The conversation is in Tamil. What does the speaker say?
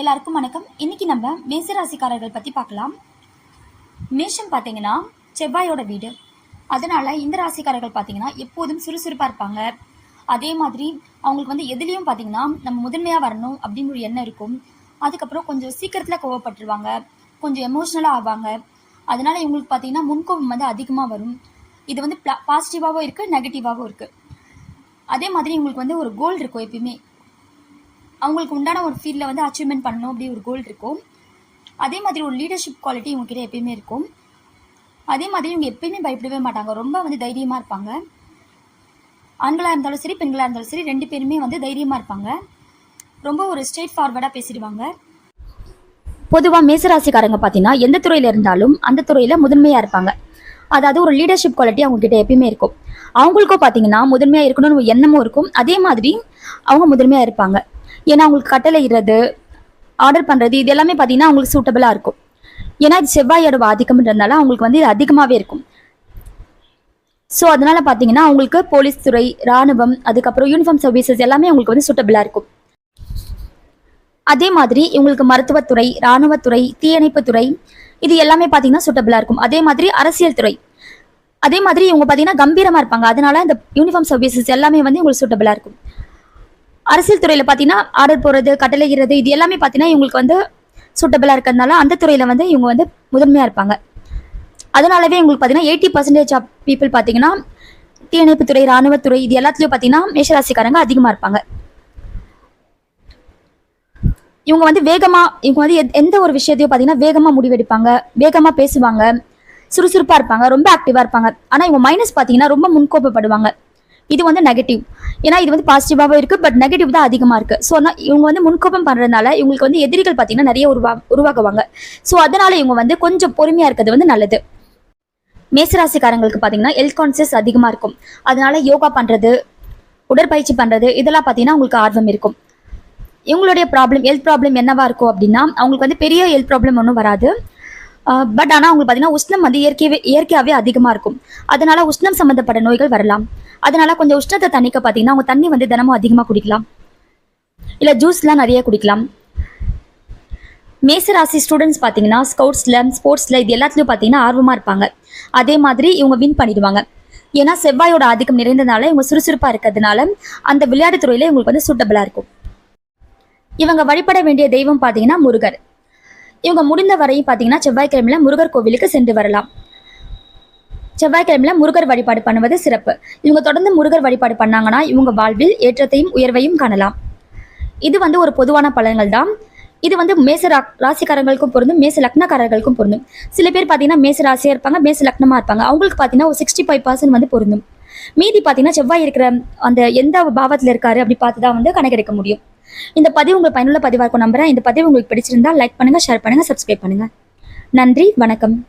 எல்லாருக்கும் வணக்கம். இன்னைக்கு நம்ம மேசராசிக்காரர்கள் பற்றி பார்க்கலாம். மேஷம் பார்த்தீங்கன்னா செவ்வாயோட வீடு. அதனால இந்த ராசிக்காரர்கள் பார்த்தீங்கன்னா எப்போதும் சுறுசுறுப்பாக இருப்பாங்க. அதே மாதிரி அவங்களுக்கு வந்து எதுலேயும் பார்த்தீங்கன்னா நம்ம முதன்மையாக வரணும் அப்படின்னு ஒரு எண்ணம் இருக்கும். அதுக்கப்புறம் கொஞ்சம் சீக்கிரத்தில் கோவப்பட்டுருவாங்க. கொஞ்சம் எமோஷ்னலாக ஆவாங்க. அதனால இவங்களுக்கு பார்த்தீங்கன்னா முன்கோபம் வந்து அதிகமாக வரும். இது வந்து பாசிட்டிவாகவும் இருக்குது நெகட்டிவாகவும் இருக்குது அதே மாதிரி இவங்களுக்கு வந்து ஒரு கோல் இருக்கும் எப்பயுமே. அவங்களுக்கு உண்டான ஒரு ஃபீல்டில் வந்து அச்சீவ்மெண்ட் பண்ணணும் அப்படி ஒரு கோல் இருக்கும். அதே மாதிரி ஒரு லீடர்ஷிப் குவாலிட்டி இவங்ககிட்ட எப்பயுமே இருக்கும். அதே மாதிரி இவங்க எப்பயுமே பயப்படவே மாட்டாங்க. ரொம்ப வந்து தைரியமாக இருப்பாங்க. ஆண்களாக இருந்தாலும் சரி பெண்களாக இருந்தாலும் சரி ரெண்டு பேருமே வந்து தைரியமாக இருப்பாங்க. ரொம்ப ஒரு ஸ்ட்ரெயிட் ஃபார்வர்டாக பேசிடுவாங்க. பொதுவாக மேசராசிக்காரங்க பார்த்தீங்கன்னா எந்த துறையில் இருந்தாலும் அந்த துறையில் முதன்மையாக இருப்பாங்க. அதாவது ஒரு லீடர்ஷிப் குவாலிட்டி அவங்க கிட்ட எப்பயுமே இருக்கும். அவங்களுக்கும் பார்த்தீங்கன்னா முதன்மையாக இருக்கணும்னு ஒரு எண்ணமும் இருக்கும். அதே மாதிரி அவங்க முதன்மையாக இருப்பாங்க. ஏன்னா அவங்களுக்கு கட்டளை இடுறது ஆர்டர் பண்ணுறது இது எல்லாமே பார்த்தீங்கன்னா அவங்களுக்கு சூட்டபிளாக இருக்கும். ஏன்னா இது செவ்வாயோட ஆதிக்கம்ன்றதுனால அவங்களுக்கு வந்து இது அதிகமாகவே இருக்கும். ஸோ அதனால பார்த்தீங்கன்னா அவங்களுக்கு போலீஸ் துறை ராணுவம் அதுக்கப்புறம் யூனிஃபார்ம் சர்வீசஸ் எல்லாமே அவங்களுக்கு வந்து சூட்டபிளாக இருக்கும். அதே மாதிரி இவங்களுக்கு மருத்துவத்துறை இராணுவத்துறை தீயணைப்புத்துறை இது எல்லாமே பார்த்தீங்கன்னா சூட்டபிளாக இருக்கும். அதே மாதிரி அரசியல் துறை. அதே மாதிரி இவங்க பார்த்தீங்கன்னா கம்பீரமாக இருப்பாங்க. அதனால இந்த யூனிஃபார்ம் சர்வீசஸ் எல்லாமே வந்து உங்களுக்கு சூட்டபிளாக இருக்கும். அரசியல் துறையில் பார்த்தீங்கன்னா ஆர்டர் போடுறது கட்டளைகிறது இது எல்லாமே பார்த்தீங்கன்னா இவங்களுக்கு வந்து சூட்டபிளாக இருக்கிறதுனால அந்த துறையில் வந்து இவங்க வந்து முதன்மையாக இருப்பாங்க. அதனாலவே உங்களுக்கு பார்த்தீங்கன்னா எயிட்டி பர்சன்டேஜ் ஆஃப் பீப்புள் பார்த்தீங்கன்னா தீயணைப்புத்துறை ராணுவத்துறை இது எல்லாத்துலேயும் பார்த்தீங்கன்னா மேஷராசிக்காரங்க அதிகமாக இருப்பாங்க. இவங்க வந்து வேகமாக இவங்க வந்து எத்- எந்த ஒரு விஷயத்தையும் பார்த்தீங்கன்னா வேகமாக முடிவெடுப்பாங்க வேகமாக பேசுவாங்க சுறுசுறுப்பாக இருப்பாங்க ரொம்ப ஆக்டிவாக இருப்பாங்க. ஆனால் இவங்க மைனஸ் பார்த்தீங்கன்னா ரொம்ப முன்கோப்பப்படுவாங்க இது வந்து நெகட்டிவ் ஏன்னா இது வந்து பாசிட்டிவாகவும் இருக்குது பட் நெகட்டிவ் தான் அதிகமாக இருக்குது ஸோ இவங்க வந்து முன்கோபம் பண்ணுறதுனால இவங்களுக்கு வந்து எதிரிகள் பார்த்தீங்கன்னா நிறைய உருவா உருவாக்குவாங்க ஸோ அதனால இவங்க வந்து கொஞ்சம் பொறுமையாக இருக்கிறது வந்து நல்லது. மேசராசிக்காரங்களுக்கு பார்த்தீங்கன்னா ஹெல்த் கான்சியஸ் அதிகமாக இருக்கும். அதனால யோகா பண்ணுறது உடற்பயிற்சி பண்ணுறது இதெல்லாம் பார்த்தீங்கன்னா உங்களுக்கு ஆர்வம் இருக்கும். இவங்களுடைய ப்ராப்ளம் ஹெல்த் ப்ராப்ளம் என்னவா இருக்கும் அப்படின்னா அவங்களுக்கு வந்து பெரிய ஹெல்த் ப்ராப்ளம் ஒன்றும் வராது. பட் ஆனால் அவங்களுக்கு பார்த்தீங்கன்னா உஷ்ணம் வந்து இயற்கையவே இயற்கையாகவே அதிகமாக இருக்கும். அதனால உஷ்ணம் சம்மந்தப்பட்ட நோய்கள் வரலாம். அதனால கொஞ்சம் உஷ்ணத்தை தண்ணிக்க பார்த்தீங்கன்னா அவங்க தண்ணி வந்து தினமும் அதிகமாக குடிக்கலாம். இல்லை ஜூஸ்லாம் நிறைய குடிக்கலாம். மேசராசி ஸ்டூடெண்ட்ஸ் பார்த்தீங்கன்னா ஸ்கவுட்ஸில் ஸ்போர்ட்ஸில் இது எல்லாத்துலேயும் பார்த்தீங்கன்னா ஆர்வமாக இருப்பாங்க. அதே மாதிரி இவங்க வின் பண்ணிடுவாங்க. ஏன்னா செவ்வாயோட ஆதிக்கம் நிறைந்தனால இவங்க சுறுசுறுப்பாக இருக்கிறதுனால அந்த விளையாட்டு துறையில் இவங்களுக்கு வந்து சூட்டபிளாக இருக்கும். இவங்க வழிபட வேண்டிய தெய்வம் பார்த்தீங்கன்னா முருகர். இவங்க முடிந்த வரையும் பார்த்தீங்கன்னா செவ்வாய்க்கிழமையில் முருகர் கோவிலுக்கு சென்று வரலாம். செவ்வாய்க்கிழமையில முருகர் வழிபாடு பண்ணுவது சிறப்பு. இவங்க தொடர்ந்து முருகர் வழிபாடு பண்ணாங்கன்னா இவங்க வாழ்வில் ஏற்றத்தையும் உயர்வையும் காணலாம். இது வந்து ஒரு பொதுவான பலன்கள் தான். இது வந்து மேச ரா- ராசிக்காரங்களுக்கும் பொருந்தும் மேச லக்னக்காரர்களுக்கும் பொருந்தும். சில பேர் பார்த்தீங்கன்னா மேச ராசியாக இருப்பாங்க மேச லக்னமாக இருப்பாங்க. அவங்களுக்கு பார்த்தீங்கன்னா ஒரு சிக்ஸ்டி ஃபைவ் பர்சன்ட் வந்து பொருந்தும். மீதி பார்த்தீங்கன்னா செவ்வாய் இருக்கிற அந்த எந்த பாவத்தில் இருக்காரு அப்படி பார்த்து தான் வந்து கணக்கெடுக்க முடியும். இந்த பதிவு உங்களுக்கு பயனுள்ள பதிவாக இருக்கும் நம்புறேன். இந்த பதிவு உங்களுக்கு பிடிச்சிருந்தா லைக் பண்ணுங்கள் ஷேர் பண்ணுங்கள் சப்ஸ்கிரைப் பண்ணுங்கள் நன்றி வணக்கம்.